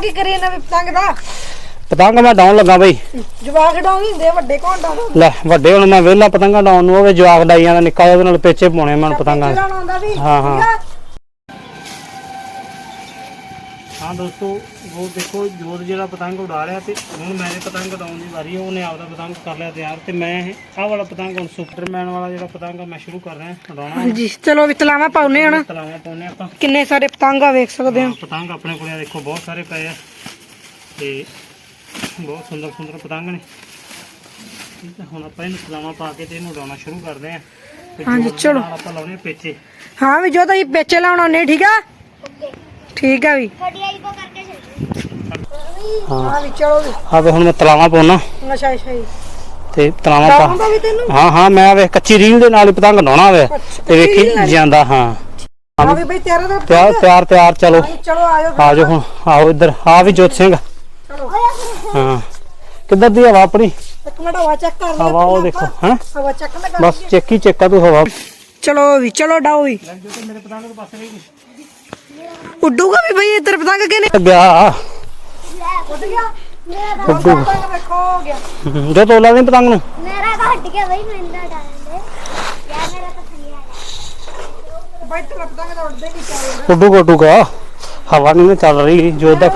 ਕੀ ਕਰੀ ਇਹਨਾਂ ਵੀ ਪਤੰਗ ਦਾ ਪਤੰਗ ਮੈਂ ਡਾਉਣ ਲੱਗਾ ਬਈ ਜਵਾਕ ਡਾਉਂਦੇ ਹੁੰਦੇ ਆ, ਵੱਡੇ ਕੌਣ ਡਾਉਂਦੇ ਲੈ ਵੱਡੇ ਹੁਣ ਮੈਂ ਵਿਹਲਾ ਪਤੰਗਾਂ ਡਾਉਣ ਨੂੰ ਹੋਵੇ ਜਵਾਕ ਡਾਈ ਜਾਂਦਾ ਨਿੱਕਾ ਜਿਹਾ ਉਹਦੇ ਨਾਲ ਪੇਚੇ ਪਾਉਣੇ ਮੈਨੂੰ ਪਤੰਗਾਂ ਦੇ। ਵੀ ਹਾਂ, ਹਾਂ। ਠੀਕ ਆ? ਹਾਂ ਦੋਸਤੋ ਉਹ ਦੇਖੋ ਜੋਤ ਜਿਹੜਾ ਪਤੰਗ ਉਡਾ ਰਿਹਾ ਤੇ ਹੁਣ ਮੇਰੇ ਪਤੰਗ ਉਡਾਉਣ ਦੀ ਵਾਰੀ ਹੈ ਉਹਨੇ ਆਪਦਾ ਪਤੰਗ ਕਰ ਲਿਆ ਤਿਆਰ ਤੇ ਮੈਂ ਇਹ ਆਹ ਵਾਲਾ ਪਤੰਗ ਹੁਣ ਸੁਪਰਮੈਨ ਵਾਲਾ ਜਿਹੜਾ ਪਤੰਗ ਆ ਮੈਂ ਸ਼ੁਰੂ ਕਰ ਰਿਹਾ ਉਡਾਉਣਾ ਹਾਂਜੀ ਚਲੋ ਵੀ ਤਲਾਵਾ ਪਾਉਨੇ ਹਣ ਤਲਾਵਾਂ ਪਾਉਨੇ ਆਪਾਂ। ਕਿੰਨੇ ਸਾਰੇ ਪਤੰਗ ਆ ਵੇਖ ਸਕਦੇ ਹੋ। ਪਤੰਗ ਆਪਣੇ ਕੋਲੇ ਦੇਖੋ ਬਹੁਤ ਸਾਰੇ ਪਏ ਆ। ਤੇ ਬਹੁਤ ਸੁੰਦਰ ਸੁੰਦਰ ਪਤੰਗ ਨੇ। ਠੀਕ ਹੈ ਹੁਣ ਆਪਾਂ ਇਹਨੂੰ ਤਲਾਵਾਂ ਪਾ ਕੇ ਤੇ ਇਹਨੂੰ ਉਡਾਉਣਾ ਸ਼ੁਰੂ ਕਰਦੇ ਆ ਹਾਂਜੀ, ਚਲੋ। ਆਪਾਂ ਲਾਉਣੇ ਪੇਚੇ। ਹਾਂ ਵੀ ਜੋ ਤਾਂ ਪੇਚੇ ਲਾਉਣਾ ਨੇ ਠੀਕ ਆ? ਠੀਕ ਆ ਵੀ। ਹਾਂ। ਹਾਂ ਵੀ ਚਲੋ ਵੀ। ਆ ਵੇ ਹੁਣ ਮੈਂ ਤਲਾਵਾਂ ਪਾਉਣਾ। ਅੱਛਾ ਅੱਛਾ ਜੀ। ਤੇ ਤਲਾਵਾਂ ਪਾ ਆਉਂਦਾ ਵੀ ਤੈਨੂੰ? ਹਾਂ ਹਾਂ ਮੈਂ ਵੇ ਕੱਚੀ ਰੀਲ ਦੇ ਨਾਲ ਹੀ ਪਤੰਗ ਲਾਉਣਾ ਵੇ। ਤੇ ਵੇਖੀ? ਜਾਂਦਾ ਹਾਂ। ਹਾਂ ਵੀ ਬਈ ਤੇਰਾ ਤਾਂ ਤਿਆਰ ਤਿਆਰ ਤਿਆਰ ਚਲੋ। ਚਲੋ ਆਇਓ ਆ ਜਾਓ ਹੁਣ ਆਓ ਇੱਧਰ। ਆ ਵੀ ਜੋਤ ਸਿੰਘ। ਚਲੋ। ਹਾਂ। ਕਿੱਧਰ ਦੀ ਹਵਾ ਆਪਣੀ? ਇੱਕ ਮਿੰਟ ਹਵਾ ਚੈੱਕ ਕਰ ਲੈ ਹਵਾ ਉਹ ਦੇਖੋ ਹੈ? ਹਵਾ ਚੈੱਕ ਨਾ ਕਰ ਬਸ ਚੈੱਕ ਹੀ ਚੈੱਕਾ ਤੂੰ ਹਵਾ। ਚਲੋ ਵੀ ਚਲੋ ਡਾਓ ਵੀ। ਮੇਰੇ ਪਤੰਗ ਦੇ ਪਾਸੇ ਨਹੀਂ ਉੱਡੂਗਾ ਵੀ ਬਈ ਇੱਧਰ ਪਤੰਗ ਕਿਨੇ ਗਿਆ ਉੱਡ ਗਿਆ ਮੇਰਾ ਉੱਡੂ। ਪਤੰਗ ਵੇਖੋ ਹੋ ਗਿਆ ਜੋ ਤੋਲਾ ਨਹੀਂ ਪਤੰਗ ਨੂੰ। ਮੇਰਾ ਤਾਂ ਹਟ ਗਿਆ ਬਈ ਮੈਨੂੰ ਤਾਂ ਡਰਨ ਦੇ। ਯਾਰ ਮੇਰਾ ਤਾਂ ਥੱਲੇ ਆ। ਗਿਆ ਬਈ ਤੇਰਾ ਪਤੰਗ ਤਾਂ ਉੱਡਦੇ ਨਹੀਂ ਚਾਹੀਦਾ ਉੱਡੂ ਉੱਡੂਗਾ ਹਵਾ ਨਹੀਂ ਨਾ ਚੱਲ ਰਹੀ ਜੋ ਦਾ।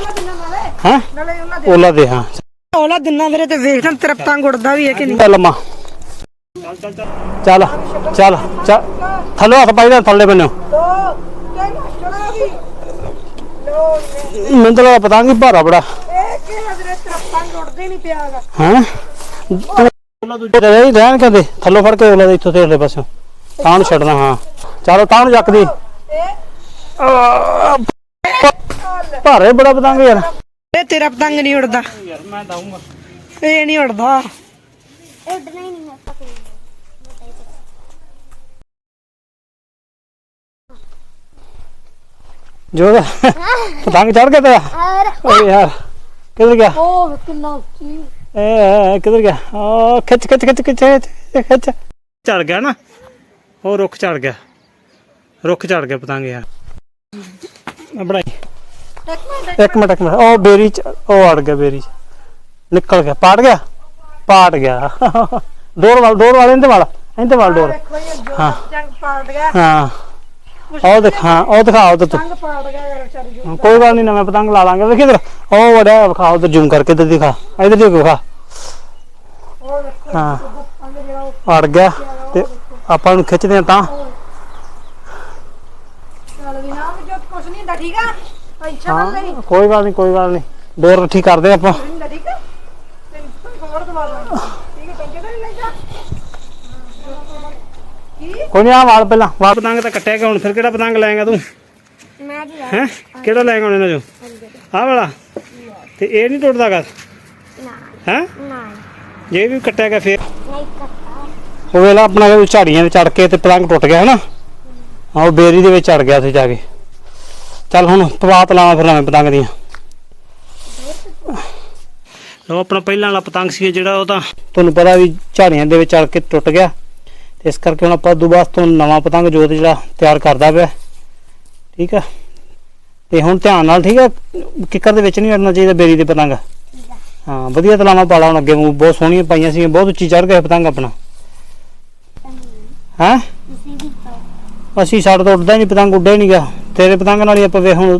ਹੈ? ਉਹਨਾਂ ਦੇ ਓਲਾ ਦੇ। ਹਾਂ। ਉਹਲਾ ਦਿਨਾਂ ਮੇਰੇ ਤੇ ਵੇਖਣਾ ਤੇਰਾ ਪਤੰਗ ਉੱਡਦਾ ਵੀ ਹੈ ਕਿ ਨਹੀਂ? ਚੱਲ ਮਾ ਚੱਲ ਚੱਲ। ਚੱਲ। ਥੱਲੇ ਹੱਥ ਪਾਈ ਦਾ ਥੱਲੇ ਬੰਨੋ ਦੋ ਤਿੰਨ ਚਲੋ ਵੀ ਲੋ ਇਹ ਮੈਨੂੰ ਤਾਂ ਲੱਗਦਾ ਪਤੰਗ ਹੀ ਭਾਰਾ ਬੜਾ। ਕਿ ਹਜ਼ਰਤ ਤੇਰਾ ਪਤੰਗ ਉੱਡਦੇ ਨਹੀਂ ਪਿਆਗਾ ਹਾਂ? ਓਲਾ ਦੂਜੇ ਰਹਿ ਰਹਿਣ ਕਹਿੰਦੇ ਥੱਲੋਂ ਫੜ ਕੇ ਓਲਾ ਦੇ ਇੱਥੋਂ ਤੇ ਅਗਲੇ ਪਾਸੋਂ ਤਾਂ ਨੂੰ ਛੱਡਣਾ ਹਾਂ। ਚਲੋ ਤਾਂ ਨੂੰ ਜੱਕਦੀ ਇਹ ਭਾਰੇ ਬੜਾ ਪਤੰਗ ਯਾਰ। ਇਹ ਤੇਰਾ ਪਤੰਗ ਨਹੀਂ ਉੱਡਦਾ। ਯਾਰ ਮੈਂ ਦਊਂਗਾ। ਇਹ ਨਹੀਂ ਉੱਡਦਾ। ਇਹ ਉੱਡਣਾ ਹੀ ਨਹੀਂ ਹੈ ਪਤਾ ਨਹੀਂ ਜੋ ਦਾ ਪਤੰਗ ਚੜ ਗਿਆ ਤੇਰਾ? ਓਏ ਯਾਰ ਕਿੱਧਰ ਗਿਆ? ਉਹ ਕਿੰਨਾ ਉੱਚੀ। ਏ ਕਿੱਧਰ ਗਿਆ? ਓ ਖਿੱਚ ਖਿੱਚ ਖਿੱਚ ਖਿੱਚ ਖਿੱਚ, ਖਿੱਚ। ਚੜ ਗਿਆ ਨਾ? ਉਹ ਰੁੱਖ ਚੜ ਗਿਆ। ਰੁੱਖ ਚੜ ਗਿਆ ਪਤੰਗ ਯਾਰ। ਆ ਬੜਾਈ ਇੱਕ ਮਿੰਟ ਇੱਕ ਮਿੰਟ ਉਹ ਬੇਰੀ ਚ ਉਹ ਅੜ ਗਿਆ ਬੇਰੀ ਚ। ਨਿਕਲ ਗਿਆ। ਪਾਟ ਗਿਆ? ਪਾਟ ਗਿਆ। ਡੋਰ ਵਾਲ ਡੋਰ ਵਾਲੇ ਇਹਦੇ ਵਾਲ। ਇਹਦੇ ਵਾਲ ਡੋਰ। ਹਾਂ। ਪਾੜ ਹਾਂ। ਉਹ ਦਿਖਾ ਉਹ ਦਿਖਾ ਉਹ ਤੂੰ। ਪਤੰਗ ਪਾੜ ਗਿਆ ਯਾਰ ਵਿਚਾਰੀ ਜੋ ਕੋਈ ਗੱਲ ਨਹੀਂ ਨਵੇਂ ਪਤੰਗ ਲਾ ਲਾਂਗੇ। ਵੇਖੀ ਇਧਰ ਉਹ ਵੜਾ ਵਿਖਾ ਉਧਰ ਜ਼ੂਮ ਕਰਕੇ ਇੱਧਰ ਦਿਖਾ। ਇਧਰ ਦੇਖ ਵਿਖਾ। ਉਹ ਵੇਖੋ ਹਾਂ। ਪਤੰਗ ਜਿਹੜਾ ਉਹ ਅੜ ਗਿਆ ਤੇ ਆਪਾਂ ਨੂੰ ਖਿੱਚਦੇ ਆ ਤਾਂ। ਚੱਲ ਵੀ ਨਾ ਵੀ ਜੋ ਕੁਛ ਨਹੀਂ ਹੁੰਦਾ ਠੀਕ ਆ? ਟੈਨਸ਼ਨ ਨਾ ਲਈ ਹਾਂ ਕੋਈ ਗੱਲ ਨਹੀਂ ਕੋਈ ਗੱਲ ਨਹੀਂ ਡੋਰ ਰੱਠੀ ਕਰਦੇ ਆਪਾਂ। ਨਹੀਂ ਹੁੰਦਾ ਠੀਕ ਆ? ਤੈਨੂੰ ਹੋਰ ਦਵਾ ਦਾਂਗੇ ਠੀਕ ਹੈ ਟੈਨਸ਼ਨ ਨਹੀਂ ਲੈਂਦਾ ਕੀ ਕੋਈ ਨਹੀਂ ਆ ਵਾਲ ਪਹਿਲਾਂ ਵਾਲ। ਪਤੰਗ ਤਾਂ ਕੱਟਿਆ ਗਿਆ ਹੁਣ ਫਿਰ ਕਿਹੜਾ ਪਤੰਗ ਲਾਏਗਾ ਤੂੰ? ਮੈਂ ਵੀ ਹੈ? ਕਿਹੜਾ ਲਾਏਗਾ ਹੁਣ ਇਹਨਾਂ ਚੋਂ? ਆਹ ਵਾਲਾ? ਤੇ ਇਹ ਨਹੀਂ ਟੁੱਟਦਾ ਨਾ। ਹੈ? ਨਾ। ਜੇ ਵੀ ਕੱਟਿਆ ਗਿਆ ਫਿਰ? ਉਹ ਵੇਲਾ ਆਪਣਾ ਉਹ ਝਾੜੀਆਂ ਤੇ ਚੜ ਕੇ ਤੇ ਪਤੰਗ ਟੁੱਟ ਗਿਆ ਹਨਾ? ਆਹ ਉਹ ਬੇਰੀ ਦੇ ਵਿੱਚ ਚੜ ਗਿਆ ਉੱਥੇ ਜਾ ਕੇ। ਚੱਲ ਹੁਣ ਪਵਾਤ ਲਾਵਾਂ ਫਿਰ ਨਵੇਂ ਪਤੰਗ ਦੀਆਂ। ਲੋ ਆਪਣਾ ਪਹਿਲਾਂ ਵਾਲਾ ਪਤੰਗ ਸੀ ਜਿਹੜਾ ਉਹ ਤਾਂ ਤੁਹਾਨੂੰ ਪਤਾ ਵੀ ਝਾੜੀਆਂ ਦੇ ਵਿੱਚ ਚੜ ਕੇ ਟੁੱਟ ਗਿਆ। ਇਸ ਕਰਕੇ ਹੁਣ ਆਪਾਂ ਦੁਬਾਰਾ ਤੋਂ ਨਵਾਂ ਪਤੰਗ ਜੋਤ ਜਿਹੜਾ ਤਿਆਰ ਕਰਦਾ ਪਿਆ। ਠੀਕ ਆ? ਤੇ ਹੁਣ ਧਿਆਨ ਨਾਲ ਠੀਕ ਆ? ਕਿੱਕਰ ਦੇ ਵਿੱਚ ਨਹੀਂ ਅੜਨਾ ਚਾਹੀਦਾ ਬੇਰੀ ਦੇ ਪਤੰਗ। ਹਾਂ ਵਧੀਆ ਤਲਾਵਾਂ ਪਾਲਾ ਹੁਣ ਅੱਗੇ ਬਹੁਤ ਸੋਹਣੀਆਂ ਪਾਈਆਂ ਸੀ ਬਹੁਤ ਉੱਚੀ ਚੜ ਗਿਆ ਪਤੰਗ ਆਪਣਾ। ਹੈਂ? ਅਸੀਂ ਸਾਡੇ ਤੋਂ ਉੱਡਦਾ ਨਹੀਂ ਪਤੰਗ ਉੱਡਿਆ ਨਹੀਂ ਗਾ। ਤੇਰੇ ਪਤੰਗ ਨਾਲ ਹੀ ਆਪਾਂ ਵੇ ਹੁਣ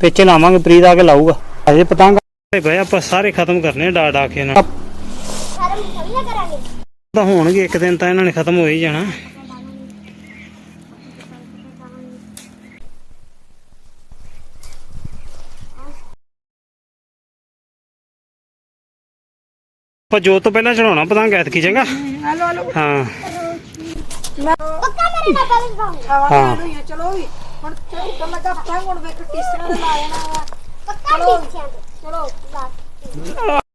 ਪੇਚੇ ਲਾਵਾਂਗੇ ਪ੍ਰੀਤ ਆ ਕੇ ਲਾਊਗਾ। ਅਜੇ ਪਤੰਗ ਪਏ ਆਪਾਂ ਸਾਰੇ ਖਤਮ ਕਰਨੇ ਡਾ ਡਾ ਕੇ ਨਾ ਸਾਰਾ ਕਰਾਂਗੇ। ਤਾਂ ਹੋਣਗੇ ਇੱਕ ਦਿਨ ਤਾਂ ਇਹਨਾਂ ਨੇ ਖਤਮ ਹੋ ਹੀ ਜਾਣਾ। ਆਪਾਂ ਜੋਤ ਤੋਂ ਪਹਿਲਾਂ ਚੜਾਉਣਾ ਪਤੰਗ ਐਤਕੀ ਚੰਗਾ। ਹਾਂ। ਪੱਕਾ ਮੇਰੇ ਨਾਲ ਬੈਲੈਂਸ ਪਾਉਂਗਾ ਹਾਂ। ਚਲੋ ਵੀ ਹੁਣ ਚਲੋ ਲੱਗਾ ਪਤੰਗ ਹੁਣ ਵੇਖ ਟੀਸਰਾਂ ਦੇ ਲਾ ਜਾਣਾ ਚਲੋ ਬਸ